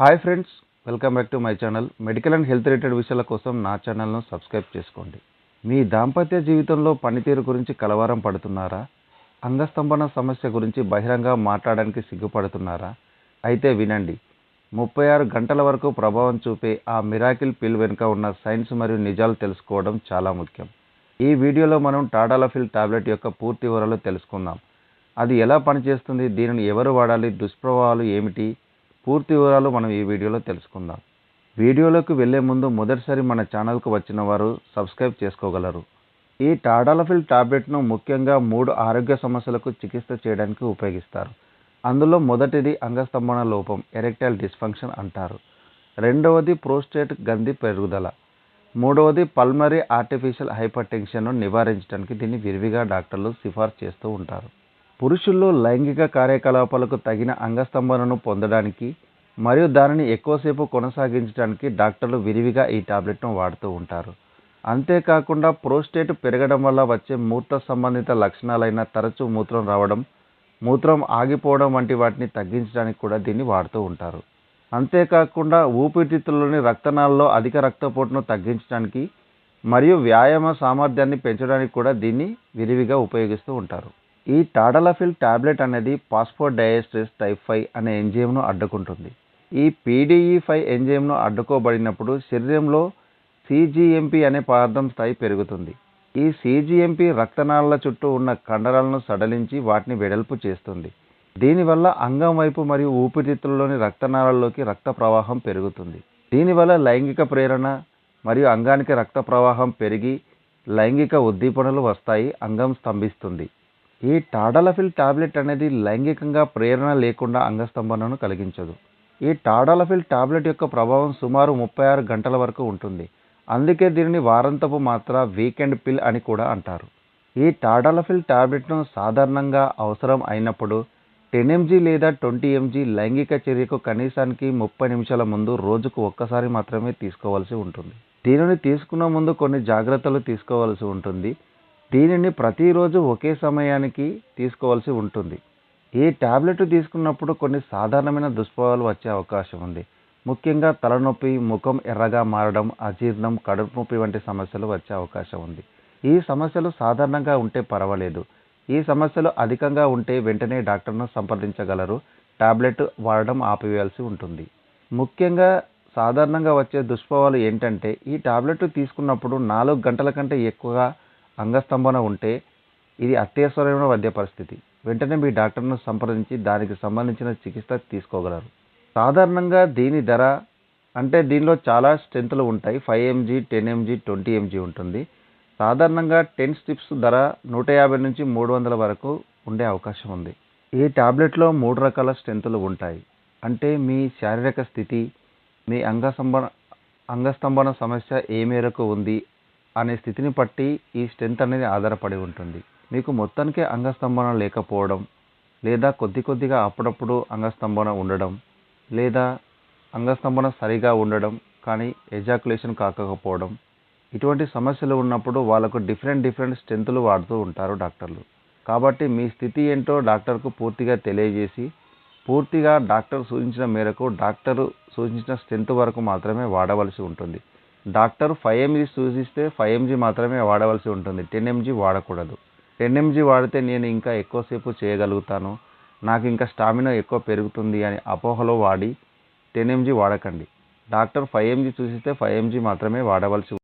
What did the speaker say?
Hi friends welcome back to my channel medical and health related విషయాల కోసం నా ఛానల్ను సబ్స్క్రైబ్ చేసుకోండి. మీ దాంపత్య జీవితంలో పనితీరు గురించి కలవరం పడుతున్నారా? అంగస్తంభన సమస్య గురించి బహిరంగ మాట్లాడడానికి సిగ్గుపడుతున్నారా? అయితే వినండి. ముప్పై ఆరు గంటల వరకు ప్రభావం చూపే ఆ మిరాకిల్ పిల్ వెనుక ఉన్న సైన్స్ మరియు నిజాలు తెలుసుకోవడం చాలా ముఖ్యం. ఈ వీడియోలో మనం టాడాలఫిల్ టాబ్లెట్ యొక్క పూర్తి వివరాలు తెలుసుకుందాం. అది ఎలా పనిచేస్తుంది? దీనిని ఎవరు వాడాలి? దుష్ప్రభావాలు ఏమిటి? పూర్తి వివరాలు మనం ఈ వీడియోలో తెలుసుకుందాం. వీడియోలోకి వెళ్ళే ముందు మొదటిసారి మన ఛానల్కు వచ్చిన వారు సబ్స్క్రైబ్ చేసుకోగలరు. ఈ టాడాలఫిల్ టాబ్లెట్ను ముఖ్యంగా మూడు ఆరోగ్య సమస్యలకు చికిత్స చేయడానికి ఉపయోగిస్తారు. అందులో మొదటిది అంగస్తంభన లోపం ఎరెక్టైల్ డిస్ఫంక్షన్ అంటారు. రెండవది ప్రోస్టేట్ గంది పెరుగుదల. మూడవది పల్మరీ ఆర్టిఫిషియల్ హైపర్ టెన్షన్ను నివారించడానికి దీన్ని విరివిగా డాక్టర్లు సిఫార్సు చేస్తూ ఉంటారు. పురుషుల్లో లైంగిక కార్యకలాపాలకు తగిన అంగస్తంభనను పొందడానికి మరియు దానిని ఎక్కువసేపు కొనసాగించడానికి డాక్టర్లు విరివిగా ఈ టాబ్లెట్ను వాడుతూ ఉంటారు. అంతేకాకుండా ప్రోస్టేట్ పెరగడం వల్ల వచ్చే మూత్ర సంబంధిత లక్షణాలైన తరచూ మూత్రం రావడం మూత్రం ఆగిపోవడం వంటి వాటిని తగ్గించడానికి కూడా దీన్ని వాడుతూ ఉంటారు. అంతేకాకుండా ఊపిరితిత్తుల్లోని రక్తనాళాల్లో అధిక రక్తపోటును తగ్గించడానికి మరియు వ్యాయామ సామర్థ్యాన్ని పెంచడానికి కూడా దీన్ని విరివిగా ఉపయోగిస్తూ ఉంటారు. ఈ టాడలఫిల్ టాబ్లెట్ అనేది పాస్పోడైఎస్ట్రేస్ టైప్ ఫైవ్ అనే ఎంజైమ్ను అడ్డుకుంటుంది. ఈ పీడీఈ ఫైవ్ ఎంజైమ్ను అడ్డుకోబడినప్పుడు శరీరంలో సిజిఎంపి అనే పదార్థం స్థాయి పెరుగుతుంది. ఈ సిజిఎంపి రక్తనాళాల చుట్టూ ఉన్న కండరాలను సడలించి వాటిని వెడల్పు చేస్తుంది. దీనివల్ల అంగం వైపు మరియు ఊపిరితిత్తులలోని రక్తనాళాల్లోకి రక్త ప్రవాహం పెరుగుతుంది. దీనివల్ల లైంగిక ప్రేరణ మరియు అంగానికి రక్త ప్రవాహం పెరిగి లైంగిక ఉద్దీపనలు వస్తాయి అంగం స్తంభిస్తుంది. ఈ టాడాలఫిల్ టాబ్లెట్ అనేది లైంగికంగా ప్రేరణ లేకుండా అంగస్తంభనను కలిగించదు. ఈ టాడాలఫిల్ టాబ్లెట్ యొక్క ప్రభావం సుమారు ముప్పై ఆరు గంటల వరకు ఉంటుంది. అందుకే దీనిని వారాంతపు మాత్ర వీకెండ్ పిల్ అని కూడా అంటారు. ఈ టాడాలఫిల్ టాబ్లెట్ను సాధారణంగా అవసరం అయినప్పుడు టెన్ ఎంజీ లేదా ట్వంటీ ఎంజీ లైంగిక చర్యకు కనీసానికి ముప్పై నిమిషాల ముందు రోజుకు ఒక్కసారి మాత్రమే తీసుకోవాల్సి ఉంటుంది. దీనిని తీసుకున్న ముందు కొన్ని జాగ్రత్తలు తీసుకోవాల్సి ఉంటుంది. దీనిని ప్రతిరోజు ఒకే సమయానికి తీసుకోవాల్సి ఉంటుంది. ఈ టాబ్లెట్ తీసుకున్నప్పుడు కొన్ని సాధారణమైన దుష్ప్రభావాలు వచ్చే అవకాశం ఉంది. ముఖ్యంగా తలనొప్పి ముఖం ఎర్రగా మారడం అజీర్ణం కడుపు నొప్పి వంటి సమస్యలు వచ్చే అవకాశం ఉంది. ఈ సమస్యలు సాధారణంగా ఉంటే పర్వాలేదు. ఈ సమస్యలు అధికంగా ఉంటే వెంటనే డాక్టర్ను సంప్రదించగలరు. టాబ్లెట్ వాడడం ఆపివేయాల్సి ఉంటుంది. ముఖ్యంగా సాధారణంగా వచ్చే దుష్ప్రభావాలు ఏంటంటే ఈ టాబ్లెట్ తీసుకున్నప్పుడు నాలుగు గంటల కంటే ఎక్కువగా అంగస్తంభన ఉంటే ఇది అత్యవసరమైన వైద్య పరిస్థితి. వెంటనే మీ డాక్టర్ను సంప్రదించి దానికి సంబంధించిన చికిత్స తీసుకోగలరు. సాధారణంగా దీని ధర అంటే దీనిలో చాలా స్ట్రెంత్లు ఉంటాయి. Five mg ten mg twenty mg ఉంటుంది. సాధారణంగా టెన్ స్ట్రిప్స్ ధర నూట యాభై నుంచి మూడు వందల వరకు ఉండే అవకాశం ఉంది. ఈ టాబ్లెట్లో మూడు రకాల స్ట్రెంత్లు ఉంటాయి. అంటే మీ శారీరక స్థితి మీ అంగస్తంభన అంగస్తంభన సమస్య ఏ మేరకు ఉంది అనే స్థితిని బట్టి ఈ స్ట్రెంత్ అనేది ఆధారపడి ఉంటుంది. మీకు మొత్తానికి అంగస్తంభన లేకపోవడం లేదా కొద్ది కొద్దిగా అప్పుడప్పుడు అంగస్తంభన ఉండడం లేదా అంగస్తంభన సరిగా ఉండడం కానీ ఎజాకులేషన్ కాకపోవడం ఇటువంటి సమస్యలు ఉన్నప్పుడు వాళ్ళకు డిఫరెంట్ డిఫరెంట్ స్ట్రెంత్లు వాడుతూ ఉంటారు డాక్టర్లు. కాబట్టి మీ స్థితి ఏంటో డాక్టర్కు పూర్తిగా తెలియజేసి పూర్తిగా డాక్టర్ సూచించిన మేరకు డాక్టర్ సూచించిన స్ట్రెంత్ వరకు మాత్రమే వాడవలసి ఉంటుంది. డాక్టర్ ఫైవ్ ఎంజీ సూచిస్తే ఫైవ్ ఎంజీ మాత్రమే వాడవలసి ఉంటుంది. టెన్ ఎంజీ వాడకూడదు. టెన్ ఎంజీ వాడితే నేను ఇంకా ఎక్కువసేపు చేయగలుగుతాను. నాకు ఇంకా స్టామినా ఎక్కువ పెరుగుతుంది అని అపోహలో వాడి టెన్ ఎంజీ వాడకండి. డాక్టర్ ఫైవ్ ఎంజీ సూచిస్తే ఫైవ్ ఎంజీ మాత్రమే వాడవలసి